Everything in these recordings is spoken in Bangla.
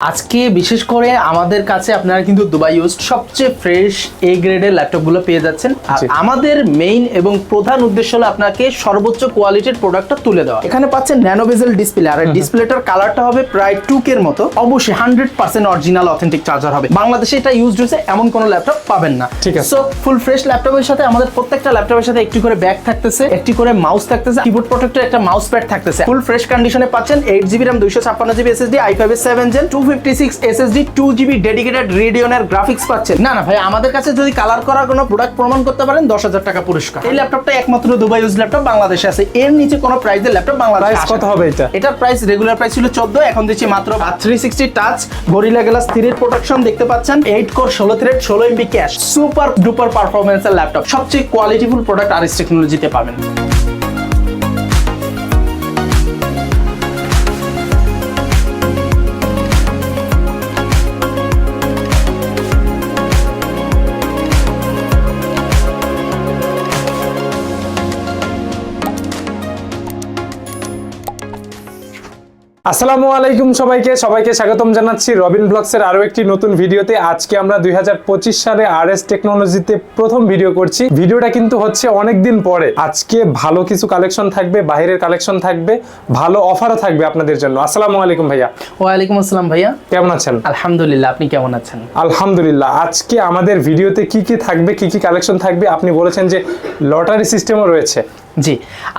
আজকে বিশেষ করে আমাদের কাছে আপনারা কিন্তু দুবাই ইউজড সবচেয়ে ফ্রেশ এ গ্রেডের ল্যাপটপগুলো পেয়ে যাচ্ছেন। আর আমাদের মেইন এবং প্রধান উদ্দেশ্য হলো আপনাকে সর্বোচ্চ কোয়ালিটির প্রোডাক্টটা তুলে দেওয়া। এখানে পাচ্ছেন ন্যানো বেজেল ডিসপ্লে আর ডিসপ্লেটার কালারটা হবে প্রায় টু কের মতো। অবশ্যই hundred percent original authentic charger হবে। বাংলাদেশে এটা ইউজড হয়েছে এমন কোনো ল্যাপটপ পাবেন না। ঠিক আছে। সো ফুল ফ্রেশ ল্যাপটপের সাথে আমাদের প্রত্যেকটা ল্যাপটপের সাথে একটি করে ব্যাগ থাকতেছে একটি করে মাউস থাকতেছে কিবোর্ড প্রোটেক্টর একটা মাউস প্যাড থাকতেছে ফুল ফ্রেশ কন্ডিশনে পাচ্ছেন এইট জিবি র্যাম দুইশো ছাপ্পান্ন GB SSD I five seven gen two fifty six SSD two GB dedicated রেডিওনের graphics পাচ্ছেন। না না ভাই আমাদের কাছে যদি কালার করা কোনো প্রোডাক্ট প্রমাণ করতে পারেন দশ হাজার টাকা পুরস্কার। এই ল্যাপটপটা একমাত্র দুবাই ইউজ ল্যাপটপ বাংলাদেশে আছে। এর নিচে কোনো প্রাইসের ল্যাপটপ বাংলাদেশে কত হবে এটা? এটার প্রাইস রেগুলার প্রাইস ছিল চোদ্দ এখন দিচ্ছি মাত্র three sixty touch gorilla glass থ্রির প্রোটেকশন দেখতে পাচ্ছেন এইট কোর ষোলো থ্রেড ষোলো এমবি ক্যাশ সুপার ডুপার পারফরমেন্সের ল্যাপটপ সবচেয়ে কোয়ালিটিফুল প্রোডাক্ট আরিস টেকনোলজিতে পাবেন। আসসালামু আলাইকুম সবাইকে সবাইকে স্বাগতম জানাচ্ছি রবিন ব্লগসের আরও একটি নতুন ভিডিওতে। আজকে আমরা দুই হাজার পঁচিশ সালে আর এস টেকনোলজিতে প্রথম ভিডিও করছি। ভিডিওটা কিন্তু হচ্ছে অনেক দিন পরে। আজকে ভালো কিছু কালেকশন থাকবে বাইরের কালেকশন থাকবে ভালো অফারও থাকবে আপনাদের জন্য। আসসালামু আলাইকুম ভাইয়া। ওয়ালাইকুম আসসালাম ভাইয়া। কেমন আছেন? আলহামদুলিল্লাহ আপনি কেমন আছেন? আলহামদুলিল্লাহ। আজকে আমাদের ভিডিওতে কি কি থাকবে কি কি কালেকশন থাকবে? আপনি বলেছেন যে লটারি সিস্টেমও রয়েছে। জি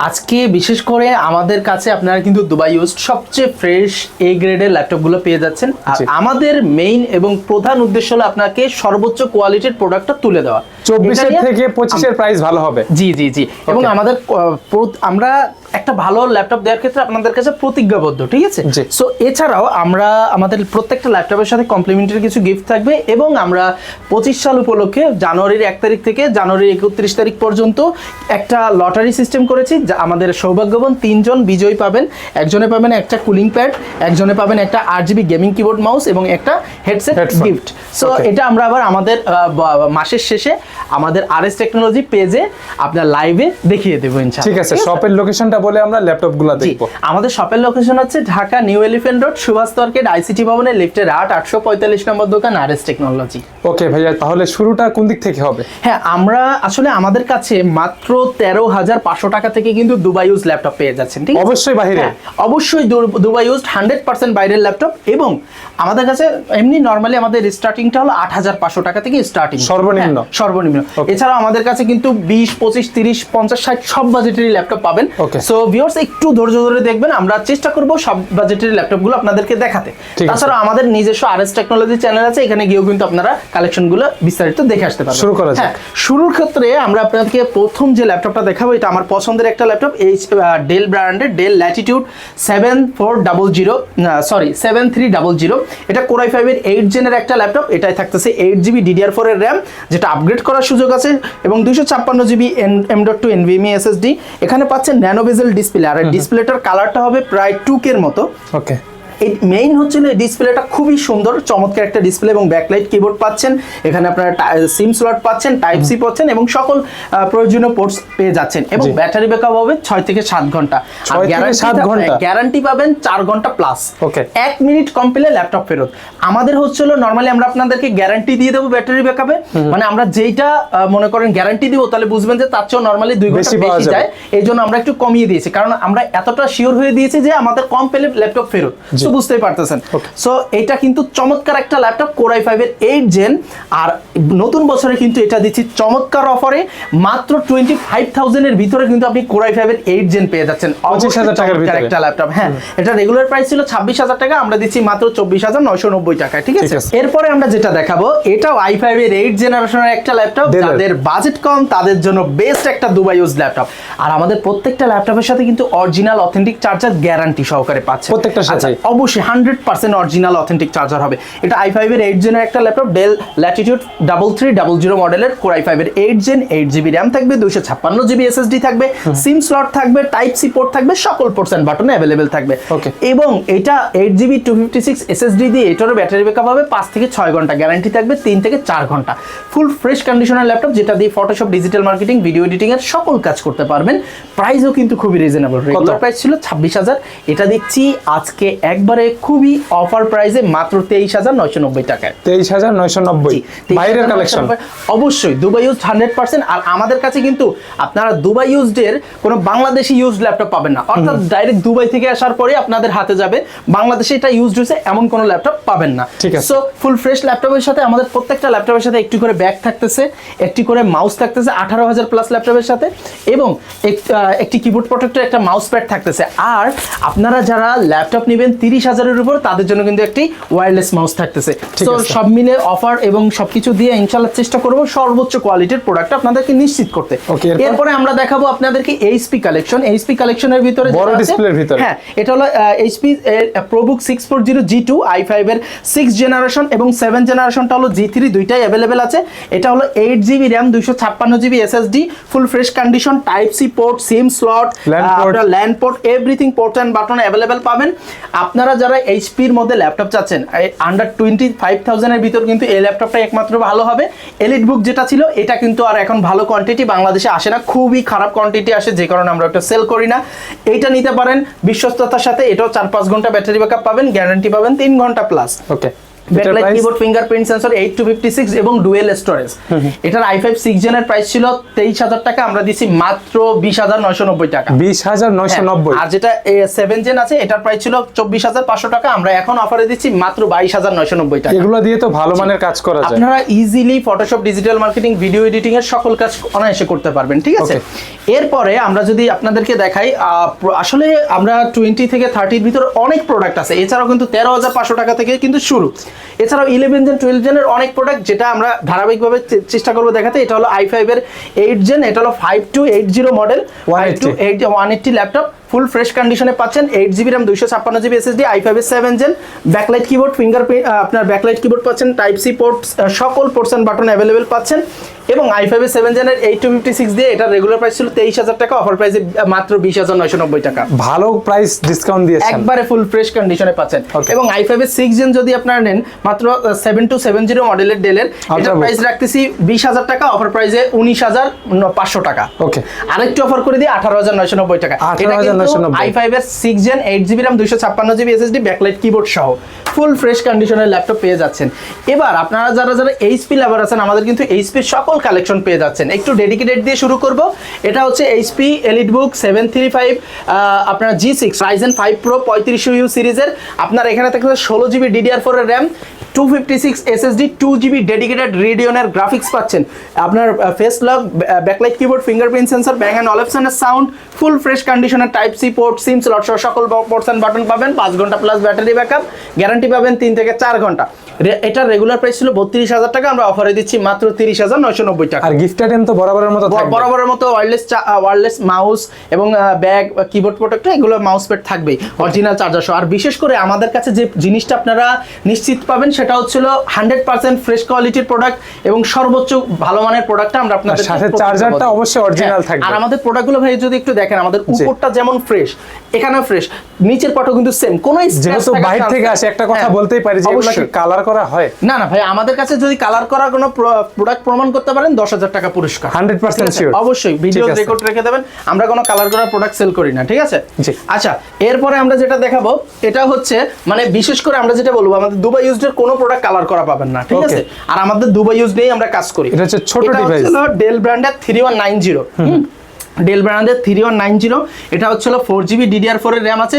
আজকে বিশেষ করে আমাদের কাছে আপনারা কিন্তু দুবাই ইউজ সবচেয়ে ফ্রেশ এ গ্রেডের ল্যাপটপগুলো পেয়ে যাচ্ছেন। আর আমাদের মেইন এবং প্রধান উদ্দেশ্য হলো আপনাকে সর্বোচ্চ কোয়ালিটির প্রোডাক্টটা তুলে দেওয়া। চব্বিশের থেকে পঁচিশের প্রাইস ভালো হবে। জি জি জি। এবং আমাদের আমরা একটা ভালো ল্যাপটপ দেওয়ার ক্ষেত্রে আপনাদের কাছে প্রতিজ্ঞাবদ্ধ ঠিক আছে। সো এছাড়াও আমরা আমাদের প্রত্যেকটা ল্যাপটপের সাথে কমপ্লিমেন্টারি কিছু গিফট থাকবে এবং আমরা পঁচিশ সাল উপলক্ষে জানুয়ারির এক তারিখ থেকে জানুয়ারির একত্রিশ তারিখ পর্যন্ত একটা লটারি সিস্টেম করেছি যা আমাদের সৌভাগ্যবান তিনজন বিজয়ী পাবেন। একজনে পাবেন একটা কুলিং প্যাড একজনে পাবেন একটা আট জিবি গেমিং কিবোর্ড মাউস এবং একটা হেডসেট গিফট সো এটা আমরা আবার আমাদের মাসের শেষে আমাদের আর এস টেকনোলজি পেজে আপনার লাইভে দেখিয়ে দেবো ঠিক আছে শপের লোকেশনটা বলে আমরা ল্যাপটপগুলো জি দেখব। আমাদের শপের লোকেশন হচ্ছে Dhaka New Elephant Road Subhash তর্কেট ICT ভবনের লিফটের আট আটশো পঁয়তাল্লিশ নম্বর দোকান আর এস টেকনোলজি ওকে ভাইয়া তাহলে শুরুটা কোন দিক থেকে হবে? হ্যাঁ আমরা আসলে আমাদের কাছে মাত্র তেরো হাজার পাঁচশো টাকা থেকে কিন্তু দুবাই ইউজ ল্যাপটপ পেয়ে যাচ্ছেন ঠিক অবশ্যই বাহিরে। হ্যাঁ, অবশ্যই দুবাই ইউজ হান্ড্রেড পার্সেন্ট বাইরের ল্যাপটপ এবং আমাদের কাছে এমনি নর্মালি আমাদের স্টার্টিংটা হলো আট হাজার পাঁচশো টাকা থেকে স্টার্টিং সর্বনিম্ন? সর্বনিম্ন Okay. এছাড়াও আমাদের কাছে কিন্তু বিশ পঁচিশ তিরিশ পঞ্চাশ ষাট সব বাজেটেরই ল্যাপটপ পাবেন. সো ভিউয়ার্স একটু ধৈর্য ধরে দেখবেন আমরা চেষ্টা করব সব বাজেটের ল্যাপটপগুলো আপনাদেরকে দেখাতে তাছাড়া আমাদের নিজস্ব আর এস টেকনোলজি চ্যানেল আছে এখানে গিয়েও কিন্তু আপনারা কালেকশনগুলো বিস্তারিত দেখে আসতে পারবেন শুরু করা যাক। হ্যাঁ শুরুর ক্ষেত্রে আমরা আপনাদেরকে প্রথম যে ল্যাপটপটা দেখাবো এটা আমার পছন্দের একটা ল্যাপটপ এই ডেল ব্র্যান্ডের Dell Latitude seven four double zero sorry seven three double zero এটা কোরাই ফাইভের এইট জেনের একটা ল্যাপটপ এটাই থাকতেছে এইট জিবি ডিডিআর ফোরের র্যাম যেটা আপগ্রেড করার সুযোগ আছে এবং দুইশো ছাপ্পান্ন GB N M dot two NVMe SSD এখানে পাচ্ছেন ন্যানোভেজেল ডিসপ্লে আর ডিসপ্লেটার কালারটা হবে প্রায় টু কের মতো। ওকে এই মেইন হচ্ছে এই ডিসপ্লেটা খুবই সুন্দর চমৎকার একটা ডিসপ্লে এবং ব্যাকলাইট কিবোর্ড পাচ্ছেন। এখানে আপনারা সিম স্লট পাচ্ছেন টাইপ সি পাচ্ছেন এবং সকল প্রয়োজনীয় পোর্টস পেয়ে যাচ্ছেন এবং ব্যাটারি ব্যাকআপ হবে ছয় থেকে সাত ঘণ্টা? গ্যারান্টি পাবেন চার ঘণ্টা প্লাস. এক মিনিট কম পেলে ল্যাপটপ ফেরত। আমাদের হচ্ছে হলো নর্মালি আমরা আপনাদেরকে গ্যারান্টি দিয়ে দেবো ব্যাটারি ব্যাকআপে মানে আমরা যেইটা মনে করেন গ্যারান্টি দিব তাহলে বুঝবেন যে তার চেয়েও নর্মালি দুই ঘণ্টা বেশি যায়। এই জন্য আমরা একটু কমিয়ে দিয়েছি। কারণ আমরা এতটা শিওর হয়ে দিয়েছি যে আমাদের কম পেলে ল্যাপটপ ফেরত। জি। তো বুঝতেই পারতেছেন। সো এটা কিন্তু চমৎকার একটা ল্যাপটপ কোরাই ফাইভের এইট জেন আর নতুন বছরে কিন্তু এটা দিচ্ছি চমৎকার অফারে মাত্র টোয়েন্টি ফাইভ থাউজেন্ডের ভিতরে কিন্তু আপনি কোরাই ফাইভের এইট জেন পেয়ে যাচ্ছেন। 25,000 টাকার একটা ল্যাপটপ হ্যাঁ এটা রেগুলার প্রাইস ছিল ছাব্বিশ হাজার টাকা আমরা দিচ্ছি মাত্র চব্বিশ হাজার নয়শো নব্বই টাকা ঠিক আছে? এরপরে আমরা যেটা দেখাবো এটাও আই ফাইভের এইট জেনারেশনের একটা ল্যাপটপ। যাদের বাজেট কম তাদের জন্য বেস্ট একটা দুবাই ইউজ ল্যাপটপ আর আমাদের প্রত্যেকটা ল্যাপটপের সাথে কিন্তু অরিজিনাল অথেন্টিক চার্জার গ্যারান্টি সহকারে পাচ্ছে। প্রত্যেকটার সাথেই? অবশ্যই hundred percent original authentic charger হবে। এটা আই ফাইভের এইট জেনের একটা laptop Dell Latitude double three double zero মডেলের কোর আই ফাইভের eight gen eight GB RAM থাকবে দুইশো ছাপ্পান্ন জিবি এসএসডি থাকবে সিম স্লট থাকবে টাইপ সি পোর্ট থাকবে সকল পোর্টস অ্যান্ড বাটনে অ্যাভেলেবেল থাকবে. এবং এটা eight GB two fifty six SSD দিয়ে এটারও ব্যাটারি ব্যাকআপ হবে পাঁচ থেকে ছয় ঘণ্টা গ্যারান্টি থাকবে তিন থেকে চার ঘণ্টা। ফুল ফ্রেশ কন্ডিশনের ল্যাপটপ যেটা দিয়ে Photoshop digital marketing video editing এর সকল কাজ করতে পারবেন। প্রাইসও কিন্তু খুবই রিজনেবল রেগুলার প্রাইস ছিল ছাব্বিশ হাজার। এটা দিচ্ছি আজকে একবার একবারে খুবই অফার প্রাইসে মাত্র তেইশ হাজার নয়শো নব্বই টাকায়। তেইশ হাজার নয়শো নব্বই। 23,990 বাইরের কালেকশন অবশ্যই দুবাই ইউজ হান্ড্রেড পার্সেন্ট আর আমাদের কাছে কিন্তু আপনারা দুবাই ইউজডের কোনো বাংলাদেশি ইউজ ল্যাপটপ পাবেন না। অর্থাৎ ডাইরেক্ট দুবাই থেকে আসার পরে আপনাদের হাতে যাবে। বাংলাদেশে এটা ইউজ হয়েছে এমন কোনো ল্যাপটপ পাবেন না। ঠিক আছে। সো ফুল ফ্রেশ ল্যাপটপের সাথে আমাদের প্রত্যেকটা ল্যাপটপের সাথে একটি করে ব্যাগ থাকতেছে একটি করে মাউস থাকতেছে আঠারো হাজার প্লাস ল্যাপটপের সাথে। এবং একটি কিবোর্ড প্রোটেক্টর একটা মাউস প্যাড থাকতেছে। আর আপনারা যারা ল্যাপটপ নেবেন তিরিশ হাজারের উপর তাদের জন্য কিন্তু একটি ওয়্যারলেস মাউস থাকতেছে। তো সব মিলে অফার এবং সবকিছু দিয়ে ইনশাল্লাহ চেষ্টা করব সর্বোচ্চ কোয়ালিটির প্রোডাক্ট আপনাদেরকে নিশ্চিত করতে। এরপরে? আমরা দেখাবো আপনাদেরকে এইচপি কালেকশন এইচপি কালেকশনের ভিতরে বড় যেটা ভিতরে। হ্যাঁ এটা হলো HP ProBook six four zero G two I five এর সিক্স জেনারেশন এবং সেভেন জেনারেশনটা হলো জি থ্রি দুইটাই অ্যাভেলেবেল আছে। এটা হলো এইট জিবি র্যাম দুইশো ছাপ্পান্ন GB SSD full fresh condition type C port SIM slot. LAN port everything port and button available পাবেন। আপনারা যারা এইচপির মধ্যে ল্যাপটপ চাচ্ছেন আন্ডার টোয়েন্টি ফাইভ থাউজেন্ডের ভিতর কিন্তু এই ল্যাপটপটা একমাত্র ভালো হবে। এলিট বুক যেটা ছিল, এটা কিন্তু আর এখন ভালো কোয়ান্টিটি বাংলাদেশে আসে না। খুবই খারাপ কোয়ান্টিটি আসে, যে কারণে আমরা ওটা সেল করি না। এইটা নিতে পারেন, বিশ্বস্ততার সাথে এটাও চার পাঁচ ঘণ্টা ব্যাটারি ব্যাকআপ পাবেন গ্যারান্টি পাবেন, তিন ঘণ্টা plus okay backlight keyboard fingerprint sensor eight two fifty six এবং ডুয়েল স্টোরেজ এটার আই ফাইভ সিক্স জেনের প্রাইস ছিল তেইশ হাজার টাকা আমরা দিছি মাত্র বিশ হাজার নয়শো নব্বই টাকা। বিশ হাজার নয়শো হ্যাঁ, নব্বই আর যেটা সেভেন জেন আছে এটার প্রাইস ছিল চব্বিশ হাজার পাঁচশো টাকা আমরা এখন অফারে দিচ্ছি মাত্র বাইশ হাজার নয়শো নব্বই টাকা। এগুলো দিয়ে তো ভালো মানের কাজ করা যায়। আপনারা easily Photoshop digital marketing video editing এর সকল কাজ অনায়াসে করতে পারবেন ঠিক আছে? এরপরে আমরা যদি আপনাদেরকে দেখাই আসলে আমরা টোয়েন্টি থেকে থার্টির ভিতরে অনেক প্রোডাক্ট আছে এছাড়াও কিন্তু তেরো হাজার পাঁচশো টাকা থেকে কিন্তু শুরু। এছাড়াও ইলেভেন জেন টুয়েলভ জেনের অনেক প্রোডাক্ট যেটা আমরা ধারাবাহিকভাবে চেষ্টা করব দেখাতে, এটা হলো আই ফাইভের এইট জেন এটা হলো five two eight zero model five two 180 eight one eighty laptop full fresh কন্ডিশনে পাচ্ছেন এইট জিবি র্যাম দুইশো ছাপ্পান্ন GB SSD I five seven gen backlight keyboard finger আপনার ব্যাকলাইট কিবোর্ড পাচ্ছেন টাইপ সি পোর্ট সকল পোর্টস অ্যান্ড বাটন অ্যাভেলেবেল পাচ্ছেন। এবং আই ফাইভ সেভেন জেনের এইট টু ফিফটি সিক্স দিয়ে এটার রেগুলার প্রাইস ছিল তেইশ হাজার টাকা অফার প্রাইসে মাত্র বিশ হাজার নয়শো নব্বই টাকা। ভালো প্রাইস ডিসকাউন্ট দিয়ে একবারে ফুল ফ্রেশ কন্ডিশনে পাচ্ছেন। এবং আই ফাইভ সিক্স জেন যদি আপনারা নেন মাত্র সেভেন টু সেভেন জিরো মডেলের ডেলের এটার প্রাইস রাখতেছি বিশ হাজার টাকা অফার প্রাইসে উনিশ হাজার পাঁচশো টাকা। ওকে আরেকটু অফার করে দিই আঠারো হাজার নয়শো নব্বই টাকা। এটা i5 এর 6 gen 8 GB RAM 256 GB SSD backlight keyboard সহ ফুল ফ্রেশ কন্ডিশনের ল্যাপটপ পেয়ে যাচ্ছেন। এবার আপনারা যারা যারা এইচপি লাভার আছেন আমাদের কিন্তু এইচপির সকল কালেকশন পেয়ে যাচ্ছেন। একটু ডেডিকেটেড দিয়ে শুরু করব। এটা হচ্ছে HP EliteBook seven three five আপনার G six Ryzen five pro পঁয়ত্রিশশো ইউ সিরিজের আপনার এখানে থাকছে ষোলো জিবি ডিডিআর ফোরের RAM two fifty six SSD two GB dedicated রেডিওনের graphics পাচ্ছেন। আপনার face lock backlight keyboard fingerprint sensor Bang and অলেপশনের sound full fresh কন্ডিশনের type C port SIM slot সকল পোর্টস বাটন পাবেন। পাঁচ ঘণ্টা প্লাস ব্যাটারি ব্যাকআপ গ্যারান্টি পাবেন তিন থেকে চার ঘণ্টা। এটার রেগুলার প্রাইস ছিল বত্রিশ হাজার টাকা আমরা অফারে দিচ্ছি মাত্র তিরিশ হাজার নয়শো নব্বই টাকা। আর গিফট আইটেম তো বরাবরের মতো থাকবে। বরাবরের মতো ওয়্যারলেস ওয়্যারলেস মাউস এবং ব্যাগ কিবোর্ড প্রোটেক্টর এগুলো মাউস প্যাড থাকবেই অরিজিনাল চার্জার সহ। আর বিশেষ করে আমাদের কাছে যে জিনিসটা আপনারা নিশ্চিত পাবেন সেটা হচ্ছিল হান্ড্রেড পার্সেন্ট ফ্রেশ কোয়ালিটির প্রোডাক্ট এবং সর্বোচ্চ ভালো মানের প্রোডাক্টটা আমরা আপনাদের সাথে চার্জারটা অবশ্যই original থাকবে। আর আমাদের প্রোডাক্টগুলো ভাই যদি একটু দেখেন আমাদের উপরটা যেমন ফ্রেশ এখানেও ফ্রেশ নিচের পাটও কিন্তু সেম কোনো যেহেতু বাইরে থেকে আসে একটা কথা হ্যাঁ, বলতেই পারি যে এগুলো কি কালার করা হয়? না না ভাই আমাদের কাছে যদি কালার করা কোনো প্রোডাক্ট প্রমাণ করতে পারেন দশ হাজার টাকা পুরস্কার। 100% ঠিক অবশ্যই ভিডিও রেকর্ড রেখে দেবেন। আমরা কোনো কালার করা প্রোডাক্ট সেল করি না ঠিক আছে? জি। আচ্ছা এরপরে আমরা যেটা দেখাবো এটা হচ্ছে মানে বিশেষ করে আমরা যেটা বলব আমাদের দুবাই ইউজডের কোনো প্রোডাক্ট কালার করা পাবেন না ঠিক আছে? আর আমাদের দুবাই ইউজ নিয়েই আমরা কাজ করি। এটা হচ্ছে ছোট device। ডেল ব্র্যান্ডের three one nine zero Dell ব্র্যান্ডের থ্রি ওয়ান নাইন জিরো এটা হচ্ছিল ফোর জিবি ডিডিআর ফোর এর র্যাম আছে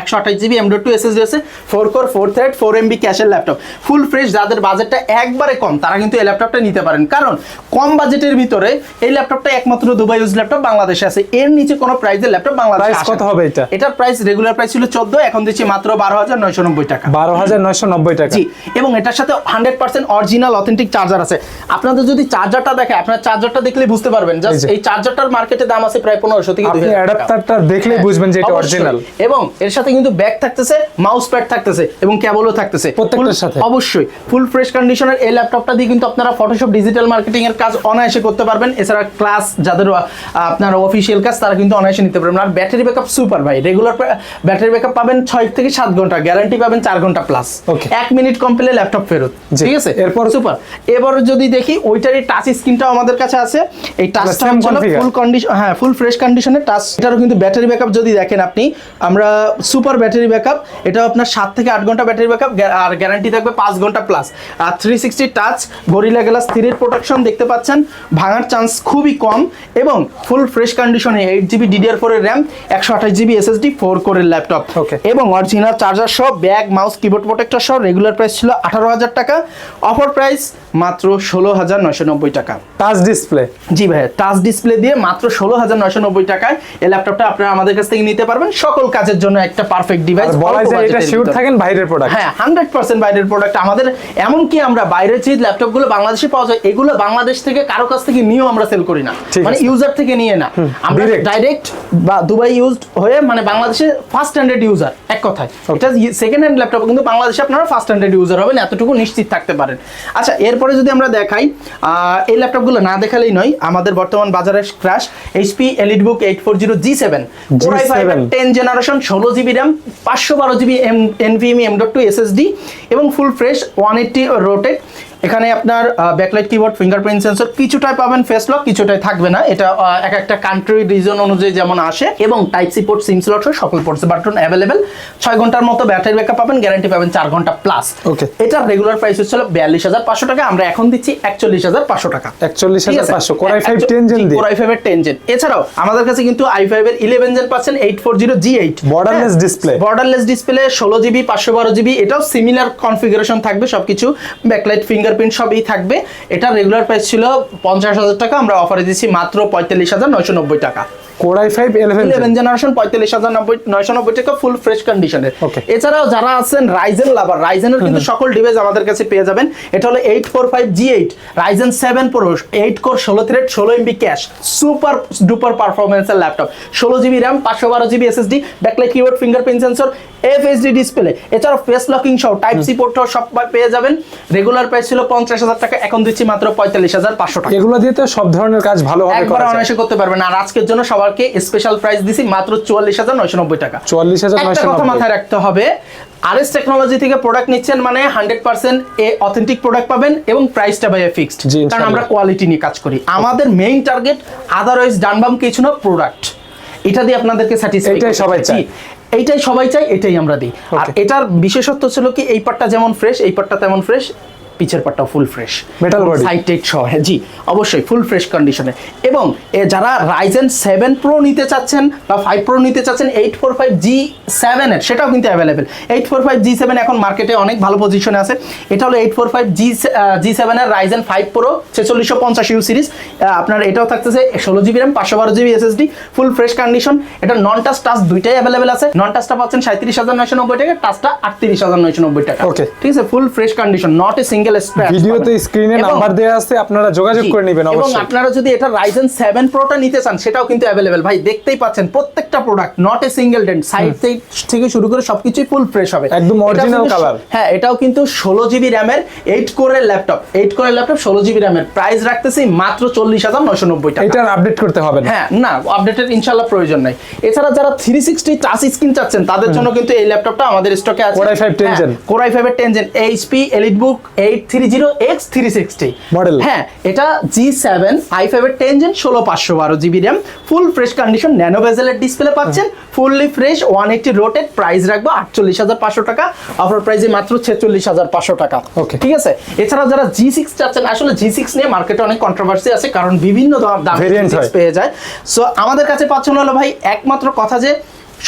একশো আঠাশ GB M dot two SSD আছে four core four thread four MB ক্যাশের ল্যাপটপ ফুল ফ্রেশ যাদের বাজেটটা একবারে কম তারা কিন্তু এই ল্যাপটপটা নিতে পারেন। কারণ কম বাজেটের ভিতরে এই ল্যাপটপটা একমাত্র দুবাই ইউজ ল্যাপটপ বাংলাদেশে আছে। এর নিচে কোনো প্রাইসের ল্যাপটপ বাংলাদেশে কত হবে এটা? এটার প্রাইস রেগুলার প্রাইস ছিল চোদ্দ এখন দিচ্ছি মাত্র বারো হাজার নয়শো নব্বই টাকা। বারো হাজার নয়শো নব্বই টাকা। জি এবং এটার সাথে hundred percent original authentic charger আছে। আপনাদের যদি চার্জারটা দেখে আপনার চার্জারটা দেখলে বুঝতে পারবেন জাস্ট এই চার্জারটার মার্কেটে দাম আছে প্রায় পনেরোশো থেকে আপনি 2000 টাকা। অ্যাডাপ্টারটা দেখলেই বুঝবেন যে এটা অরিজিনাল এবং এর সাথে কিন্তু ব্যাগ থাকতেছে মাউস প্যাড থাকতেছে এবং কেবলও থাকতেছে। প্রত্যেকটার সাথে। অবশ্যই। ফুল ফ্রেশ কন্ডিশনের এই ল্যাপটপটা দিয়ে কিন্তু আপনারা ফটোশপ ডিজিটাল মার্কেটিং এর কাজ অনায়াসে করতে পারবেন। এছাড়া ক্লাস যাদের আপনার অফিসিয়াল কাজ তারা কিন্তু অনায়াসে নিতে পারবেন। আর ব্যাটারি ব্যাকআপ সুপার ভাই। রেগুলার ব্যাটারি ব্যাকআপ পাবেন ছয় থেকে সাত ঘণ্টা। গ্যারান্টি পাবেন চার ঘণ্টা প্লাস এক মিনিট কম পেলে ল্যাপটপ ফেরত। ঠিক আছে? এরপর? সুপার এবার যদি দেখি ওইটারই টাচ স্ক্রিনটাও আমাদের কাছে আছে। এই same ফুল কন্ডিশন হ্যাঁ হ্যাঁ ফুল ফ্রেশ কন্ডিশনে টাচ এটারও কিন্তু ব্যাটারি ব্যাকআপ যদি দেখেন আপনি আমরা সুপার ব্যাটারি ব্যাকআপ এটাও আপনার সাত থেকে আট ঘণ্টা ব্যাটারি ব্যাকআপ আর গ্যারান্টি থাকবে পাঁচ ঘণ্টা প্লাস আর three sixty touch Gorilla Glass থ্রির প্রোটেকশন দেখতে পাচ্ছেন ভাঙার চান্স খুবই কম এবং ফুল ফ্রেশ কন্ডিশনে এইট জিবি ডিডিআর ফোরের র্যাম একশো আঠাশ জিবি এসএসডি ফোর কোরের ল্যাপটপ Okay. এবং অরিজিনাল চার্জার সহ ব্যাগ মাউস কিবোর্ড প্রোটেক্টর সহ রেগুলার প্রাইস ছিল আঠারো হাজার টাকা। অফার প্রাইস মাত্র ষোলো হাজার নয়শো নব্বই টাকা। টাচ ডিসপ্লে জি ভাই টাচ ডিসপ্লে দিয়ে মাত্র ষোলো হাজার নয়শো নব্বই টাকায় এই ল্যাপটপটা আপনারা আমাদের কাছ থেকে নিতে পারবেন। সকল কাজের জন্য একটা পারফেক্ট ডিভাইস বলা যায় এটা শিওর থাকেন বাইরের প্রোডাক্ট হ্যাঁ হান্ড্রেড পার্সেন্ট বাইরের প্রোডাক্ট আমাদের এমনকি আমরা বাইরের যে ল্যাপটপগুলো বাংলাদেশে পাওয়া যায় এগুলো বাংলাদেশ থেকে কারও কাছ থেকে নিয়েও আমরা সেল করি না। মানে ইউজার থেকে নিয়ে না। আমরা ডাইরেক্ট বা দুবাই ইউজড হয়ে মানে বাংলাদেশে ফার্স্ট হ্যান্ডেড ইউজার এক কথায়। এটা সেকেন্ড হ্যান্ড ল্যাপটপ কিন্তু বাংলাদেশে আপনারা ফার্স্ট হ্যান্ডেড ইউজার হবেন এতটুকু নিশ্চিত থাকতে পারেন। আচ্ছা এরপরে যদি আমরা দেখাই এই ল্যাপটপগুলো না দেখালেই নয় আমাদের বর্তমান বাজারে crush HP EliteBook eight four zero G seven G7 ten generation ষোলো জিবি র্যাম পাঁচশো বারো GB M NVMe M dot two SSD এবং full fresh one eighty rotated এখানে আপনার ব্যাকলাইট কিবোর্ড ফিঙ্গারপ্রিন্ট সেন্সর কিছুটাই পাবেন ফেস লক কিছুটাই থাকবে না। এটা এক একটা কান্ট্রি রিজন অনুযায়ী যেমন আসে এবং type C port SIM slot সকল পোর্টস বাটন অ্যাভেলেবেল ছয় ঘণ্টার মতো ব্যাটারি ব্যাকআপ পাবেন গ্যারান্টি পাবেন চার ঘণ্টা প্লাস ওকে এটা রেগুলার প্রাইস হচ্ছিল বিয়াল্লিশ হাজার পাঁচশো টাকা আমরা এখন দিচ্ছি একচল্লিশ হাজার পাঁচশো টাকা। একচল্লিশ হাজার? পাঁচশো core i five ten gen core i ফাইভের টেন জেন এছাড়াও আমাদের কাছে কিন্তু আই ফাইভের ইলেভেন জেন পাচ্ছেন eight four zero G eight Borderless display। Borderless display ষোলো জিবি পাঁচশো বারো জিবি এটাও সিমিলার কনফিগারেশন থাকবে সবকিছু। ব্যাকলাইট ফিঙ্গারপ্রিন্ট সবই থাকবে। এটা রেগুলার প্রাইস ছিল পঞ্চাশ হাজার টাকা, আমরা অফারে দিচ্ছি মাত্র পঁয়তাল্লিশ হাজার নয়শো নব্বই টাকা। Core i five eleven eleven generation পঁয়তাল্লিশ হাজার নব্বই নয়শো নব্বই টাকা ফুল ফ্রেশ এছাড়াও যারা আছেন রাইজেন লাভার রাইজেনের কিন্তু সকল ডিভাইস আমাদের কাছে পেয়ে যাবেন। এটা হলো eight four five G eight Ryzen seven pro core ষোলো থ্রেড ষোলো MB cache super duper laptop ষোলো GB GB SSD backlight keyboard fingerprint sensor FSD display এছাড়াও ফেস লকিং সহ টাইপ সি পোর্ট সব পেয়ে যাবেন। রেগুলার প্রাইস ছিল পঞ্চাশ হাজার টাকা এখন দিচ্ছি মাত্র পঁয়তাল্লিশ হাজার পাঁচশো টাকা। এগুলো দিয়ে তো সব ধরনের কাজ ভালোভাবে একবার অনায়াসে করতে পারবেন। আর আজকের জন্য সবাইকে স্পেশাল প্রাইস দিছি মাত্র চুয়াল্লিশ হাজার নয়শো নব্বই টাকা। চুয়াল্লিশ হাজার একটা কথা মাথায় রাখতে হবে আর এস টেকনোলজি থেকে প্রোডাক্ট নিচ্ছেন মানে hundred percent A authentic product পাবেন এবং প্রাইসটা ভাইয়া ফিক্সড কারণ আমরা কোয়ালিটি নিয়ে কাজ করি। আমাদের মেইন টার্গেট আদারওয়াইজ ডানবাম কিছু না প্রোডাক্ট এটা দিয়ে আপনাদেরকে স্যাটিসফাই এটাই সবাই চাই। এইটাই সবাই চাই এটাই আমরা দিই। আর এটার বিশেষত্ব ছিল কি এই পার্টটা যেমন ফ্রেশ এই পার্টটা তেমন ফ্রেশ পিছের পার্টটাও full fresh Metal body। Side take সহ হ্যাঁ জি অবশ্যই ফুল ফ্রেশ কন্ডিশনে এবং এ যারা রাইজেন সেভেন প্রো নিতে চাচ্ছেন বা ফাইভ প্রো নিতে চাচ্ছেন এইট ফোর ফাইভ জি সেভেনের সেটাও কিন্তু available eight four five G seven এখন মার্কেটে অনেক ভালো পজিশনে আছে। এটা হলো eight four five G G সেভেনের রাইজেন ফাইভ প্রো ছেচল্লিশশো পঞ্চাশ ইউ সিরিজ আপনার এটাও থাকতেছে ষোলো জিবি র্যাম পাঁচশো বারো GB SSD full fresh condition এটা নন টাচ টাচ দুইটাই অ্যাভেলেবেল আছে। নন টাচটা পাচ্ছেন সাঁত্রিশ হাজার নয়শো নব্বই টাকা টাচটা আটত্রিশ হাজার নয়শো নব্বই টাকা। Okay. ঠিক আছে? Full fresh condition not a single scratch ভিডিওতে স্ক্রিনে নাম্বার দেওয়া আছে আপনারা যোগাযোগ করে নেবেন অবশ্যই। এবং আপনারা যদি এটা রাইজেন সেভেন প্রোটা নিতে চান সেটাও কিন্তু অ্যাভেলেবেল ভাই দেখতেই পাচ্ছেন প্রত্যেকটা product not a single dent side থেকে শুরু করে সবকিছুই ফুল ফ্রেশ হবে। একদম original কিন্তু- হ্যাঁ এটাও কিন্তু ষোলো জিবি র্যামের এইট কোরের ল্যাপটপ এইট কোরের ল্যাপটপ ষোলো জিবি র্যামের প্রাইস রাখতেছি মাত্র চল্লিশ হাজার নয়শো নব্বই টাকা। এটার আপডেট করতে হবে না। হ্যাঁ না আপডেটের ইনশাল্লাহ প্রয়োজন নাই। এছাড়া যারা থ্রি সিক্সটি টাচ স্ক্রিন চাচ্ছেন তাদের জন্য কিন্তু এই ল্যাপটপটা আমাদের স্টকে আছে। I5 10 Gen। কোরাই ফাইভের ten gen HP EliteBook eight three zero X three sixty Model। হ্যাঁ এটা জি সেভেন আই ফাইভের টেন জেন ষোলো পাঁচশো বারো GB RAM full fresh condition nano বেজেলের display পাচ্ছেন fully fresh one eighty rotated price রাখব আটচল্লিশ হাজার পাঁচশো টাকা অফার প্রাইসে মাত্র ছেচল্লিশ হাজার পাঁচশো টাকা Okay। ঠিক আছে এছাড়া যারা জি সিক্স চাচ্ছেন আসলে জি সিক্স নিয়ে মার্কেটে অনেক কন্ট্রোভার্সি আছে কারণ বিভিন্ন দাম। পেয়ে যায় সো আমাদের কাছে পাচ্ছেন হলো ভাই একমাত্র কথা যে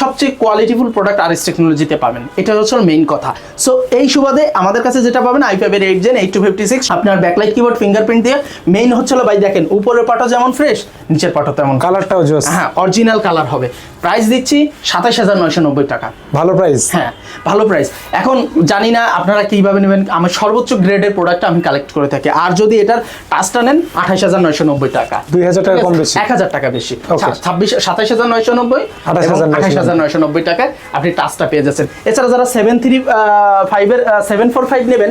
সবচেয়ে কোয়ালিটিফুল প্রোডাক্ট আর এস টেকনোলজিতে পাবেন। এটা হচ্ছে মেইন কথা। সো এই সুবাদে আমাদের কাছে যেটা পাবেন আই ফাইভের eight gen eight two fifty six আপনার ব্যাকলাইট কিবোর্ড ফিঙ্গারপ্রিন্ট দিয়ে। মেইন হচ্ছে ভাই দেখেন, উপরের পাটা যেমন ফ্রেশ নিচের পাটও তেমন। কালারটাও জোস। হ্যাঁ অরিজিনাল কালার হবে। প্রাইস দিচ্ছি সাতাশ হাজার নয়শো নব্বই টাকা। ভালো প্রাইস হ্যাঁ ভালো প্রাইস এখন জানি না আপনারা কীভাবে নেবেন। আমার সর্বোচ্চ গ্রেডের প্রোডাক্ট আমি কালেক্ট করে থাকি। আর যদি এটার টাচটা নেন আঠাশ হাজার নয়শো নব্বই টাকা। 2000 টাকা কম বেশি। এক হাজার টাকা বেশি. ছাব্বিশ সাতাশ হাজার নয়শো নব্বই 28,990 হাজার নয়শো নব্বই। টাকায় আপনি টাচটা পেয়ে যাচ্ছেন। এছাড়া যারা সেভেন থ্রি ফাইভের সেভেন ফোর ফাইভ নেবেন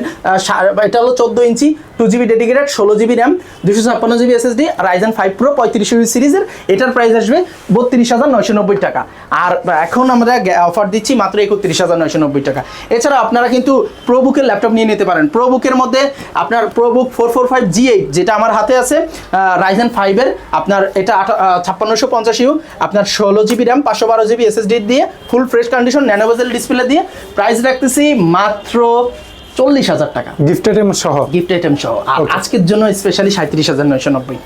এটা হলো চোদ্দ ইঞ্চি টু জিবি ডেডিকেটেড ষোলো জিবি র্যাম দুশো ছাপ্পান্ন GB SSD Ryzen five pro পঁয়ত্রিশ সিরিজের এটার প্রাইস আসবে বত্রিশ হাজার নয়শো নব্বই টাকা। আর এখন আমরা অফার দিচ্ছি মাত্র একত্রিশ হাজার নয়শো নব্বই টাকা। এছাড়া আপনারা কিন্তু প্রোবুকের ল্যাপটপ নিয়ে নিতে পারেন। প্রোবুকের মধ্যে আপনার ProBook four four five G eight যেটা আমার হাতে আছে রাইজেন ফাইভের আপনার এটা ছাপ্পান্নশো পঞ্চাশ ইউ আপনার ষোলো জিবি র্যাম পাঁচশো বারো জিবি এসএসডি দিয়ে full fresh condition nano bezel display দিয়ে প্রাইস রাখতেছি মাত্র চল্লিশ হাজার টাকা। গিফট আইটেম সহ। গিফট আইটেম সহ। আর আজকের জন্য স্পেশালি সাঁত্রিশ হাজার নয়শো নব্বই।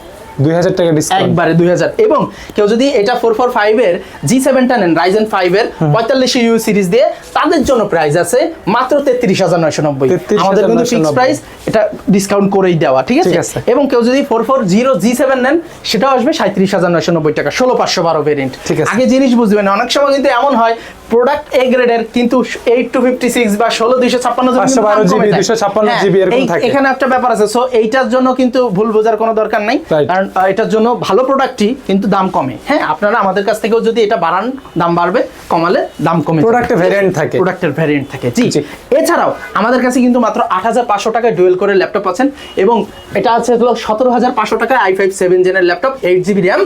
দুই হাজার টাকা ডিসকাউন্ট একবারে দুই হাজার। এবং কেউ যদি এটা ফোর ফোর ফাইভের জি সেভেনটা নেন রাইজেন ফাইভের পঁয়তাল্লিশ ইউ সিরিজ দিয়ে তাদের জন্য প্রাইস আছে মাত্র তেত্রিশ হাজার নয়শো নব্বই। 33,990 আমাদের কিন্তু ফিক্স প্রাইস এটা ডিসকাউন্ট করেই দেওয়া ঠিক আছে? এবং কেউ যদি four four zero G seven নেন সেটাও আসবে সাঁত্রিশ হাজার নয়শো নব্বই টাকা ষোলো পাঁচশো বারো ভেরিয়েন্ট ঠিক আছে। আগে জিনিস বুঝবেন অনেক সময় কিন্তু এমন হয় প্রোডাক্ট এ গ্রেডের কিন্তু এইট টু ফিফটি সিক্স বা ষোলো দুইশো ছাপ্পান্ন 512 GB, 256 GB এরকম থাকে। এখানে একটা ব্যাপার আছে। সো এইটার জন্য কিন্তু ভুল বোঝার কোনো দরকার নাই. কারণ এটার জন্য ভালো প্রোডাক্টই কিন্তু দাম কমে হ্যাঁ আপনারা আমাদের কাছ থেকেও যদি এটা বাড়ান দাম বাড়বে কমালে দাম কমে প্রোডাক্টের variant থাকে। প্রোডাক্টের ভ্যারিয়েন্ট থাকে জি জি। এছাড়াও আমাদের কাছে কিন্তু মাত্র আট হাজার পাঁচশো টাকায় ডুয়েল করে ল্যাপটপ আছেন এবং এটা আছে হলো সতেরো হাজার পাঁচশো টাকায় আই ফাইভ সেভেন জেনের ল্যাপটপ এইট জিবি র্যাম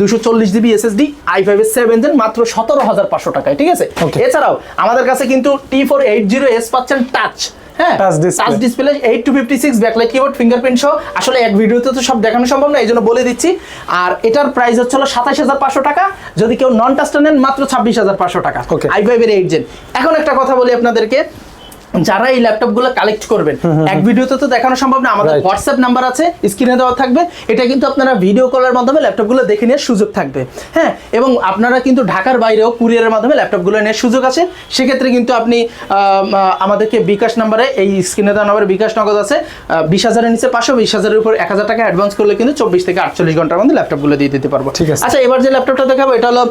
দুশো চল্লিশ GB SSD I five seven gen মাত্র সতেরো হাজার পাঁচশো টাকায় ঠিক আছে. এছাড়াও আমাদের কাছে কিন্তু T four eight zero S পাচ্ছেন টাচ হ্যাঁ touch display eight two fifty six backlight keyboard fingerprint সহ। আসলে এক ভিডিওতে তো সব দেখানো সম্ভব না এই জন্য বলে দিচ্ছি। আর এটার প্রাইস হচ্ছে হলো সাতাশ হাজার পাঁচশো টাকা। যদি কেউ নন টাচটা নেন মাত্র ছাব্বিশ হাজার পাঁচশো টাকা. আই ফাইভের এইট জেন এখন একটা কথা বলি আপনাদেরকে। যারা এই ল্যাপটপগুলো কালেক্ট করবেন এক ভিডিওতে তো দেখানো সম্ভব না আমাদের হোয়াটসঅ্যাপ নাম্বার আছে স্ক্রিনে দেওয়া থাকবে এটা কিন্তু আপনারা ভিডিও কলের মাধ্যমে ল্যাপটপগুলো দেখে নেওয়ার সুযোগ থাকবে হ্যাঁ এবং আপনারা কিন্তু ঢাকার বাইরেও কুরিয়ারের মাধ্যমে ল্যাপটপগুলো নেওয়ার সুযোগ আছে সেক্ষেত্রে কিন্তু আপনি আমাদেরকে বিকাশ নাম্বারে এই স্ক্রিনে দেওয়া নাম্বারে বিকাশ নগদ আছে বিশ হাজারের নিচে পাঁচশো বিশ হাজারের উপর এক হাজার টাকা অ্যাডভান্স করলে কিন্তু চব্বিশ থেকে আটচল্লিশ ঘণ্টার মধ্যে ল্যাপটপগুলো দিয়ে দিতে পারব ঠিক আছে। আচ্ছা এবার যে ল্যাপটপটা দেখাবো এটা হলো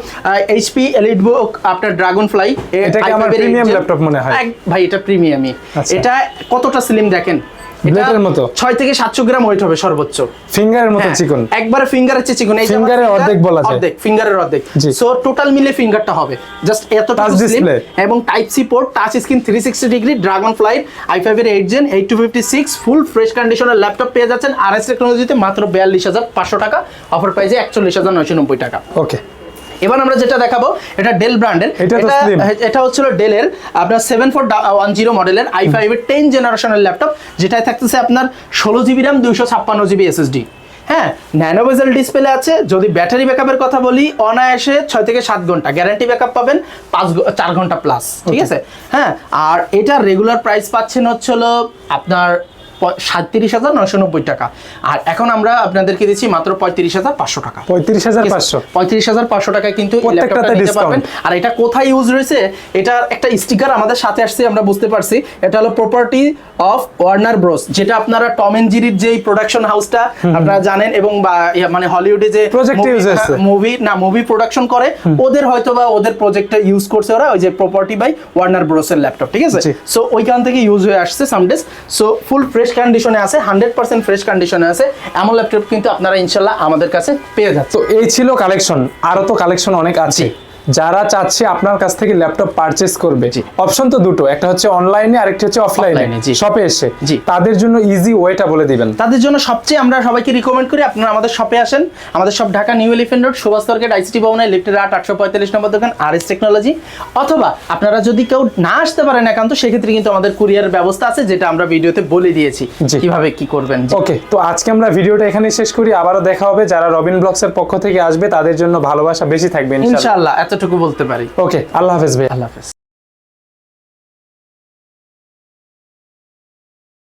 এইচপি এলিট বুক আপনার ড্রাগন ফ্লাই এটা আমার premium laptop মনে হয়? ভাই এটা প্রিমিয়ামই আচ্ছা। এটা কতটা স্লিম দেখেন? মতো? ছয় থেকে সাতশো গ্রাম ওয়েট হবে সর্বোচ্চ। ফিঙ্গারের মতো চিকন। একবারে ফিঙ্গারের চেয়ে চিকন। এই যে আমার Finger-এর finger, অর্ধেক বলা যায়। অর্ধেক ফিঙ্গারের অর্ধেক। সো টোটাল মিলে ফিঙ্গারটা হবে। জাস্ট এতটা Touch স্লিম এবং type C port touch screen three sixty degree dragon five এর gen eight two fifty six full fresh কন্ডিশনের ল্যাপটপ পেয়ে যাচ্ছেন। আর এস টেকনোলজিতে মাত্র বিয়াল্লিশ হাজার পাঁচশো টাকা। অফার প্রাইসে একচল্লিশ হাজার নয়শো নব্বই টাকা। ওকে এবার আমরা যেটা দেখাবো এটা ডেল ব্র্যান্ডের এটা slim। এটা হচ্ছিল ডেলের আপনার সেভেন ফোর ওয়ান জিরো মডেলের আই ফাইভ এর টেন জেনারেশনের ল্যাপটপ যেটায় থাকতেছে আপনার ষোলো জিবি র্যাম দুইশো ছাপ্পান্ন জিবি এসএসডি হ্যাঁ ন্যানোভেজেল ডিসপ্লে আছে যদি ব্যাটারি ব্যাকআপের কথা বলি অনায়াসে ছয় থেকে সাত ঘণ্টা গ্যারান্টি ব্যাকআপ পাবেন পাঁচ চার ঘণ্টা প্লাস ঠিক আছে? হ্যাঁ আর এটা রেগুলার প্রাইস পাচ্ছেন হচ্ছে হলো আপনার সাতত্রিশ হাজার নয়শো নব্বই টাকা। আর এখন আমরা আপনাদেরকে দিচ্ছি মাত্র পঁয়ত্রিশ হাজার পাঁচশো টাকা। পঁয়ত্রিশ হাজার পাঁচশো। পঁয়ত্রিশ হাজার পাঁচশো টাকায় কিন্তু ল্যাপটপটা নিতে পারবেন। আর এটা কোথায় ইউজ রয়েছে? এটার একটা স্টিকার আমাদের সাথে আসছে আমরা বুঝতে পারছি। এটা হলো প্রপার্টি অফ ওয়ার্নার ব্রোস যেটা আপনারা টম এন্ড জিরির যেই প্রোডাকশন হাউসটা আপনারা জানেন এবং মানে হলিউডে যে মুভি না মুভি প্রোডাকশন করে ওদের হয়তো বা ওদের প্রজেক্টটা ইউজ করছে ওরা ওই যে প্রপার্টি বাই ওয়ার্নার ব্রোসের ল্যাপটপ ঠিক আছে। সো ওইখান থেকে ইউজ হয়ে আসছে সামডেস সো ফুল ফ্রেশ কন্ডিশনে আছে হান্ড্রেড পার্সেন্ট ফ্রেশ কন্ডিশনে আছে। এমন ল্যাপটপ কিন্তু আপনারা ইনশাল্লাহ আমাদের কাছে পেয়ে যাচ্ছে তো এই ছিল কালেকশন আরও তো কালেকশন অনেক আছে। যারা চাচ্ছে আপনার কাছ থেকে ল্যাপটপ পারচেস করবে। অপশন তো দুটো একটা হচ্ছে অনলাইনে আরেকটা হচ্ছে অফলাইনে। শপে এসে জি। তাদের জন্য ইজি ওয়েটা বলে দিবেন। তাদের জন্য সবচেয়ে আমরা সবাইকে রিকমেন্ড করি আপনারা আমাদের শপে আসেন। আমাদের সব Dhaka New Elephant Road Subhash market ICT ভবনে লিফটের আট আটশো পঁয়তাল্লিশ নম্বর দোকান আর এস টেকনোলজি অথবা আপনারা যদি কেউ না আসতে পারেন একান্ত সেক্ষেত্রে কিন্তু আমাদের কুরিয়ার ব্যবস্থা আছে যেটা আমরা ভিডিওতে বলে দিয়েছি। কীভাবে কি করবেন। ওকে তো আজকে আমরা ভিডিওটা এখানে শেষ করি। আবারও দেখা হবে যারা রবিন ব্লগসের পক্ষ থেকে আসবে তাদের জন্য ভালোবাসা বেশি থাকবে ইনশাআল্লাহ। এতটুকু বলতে পারি। ওকে আল্লাহ হাফেজ ভাই। আল্লাহ হাফেজ।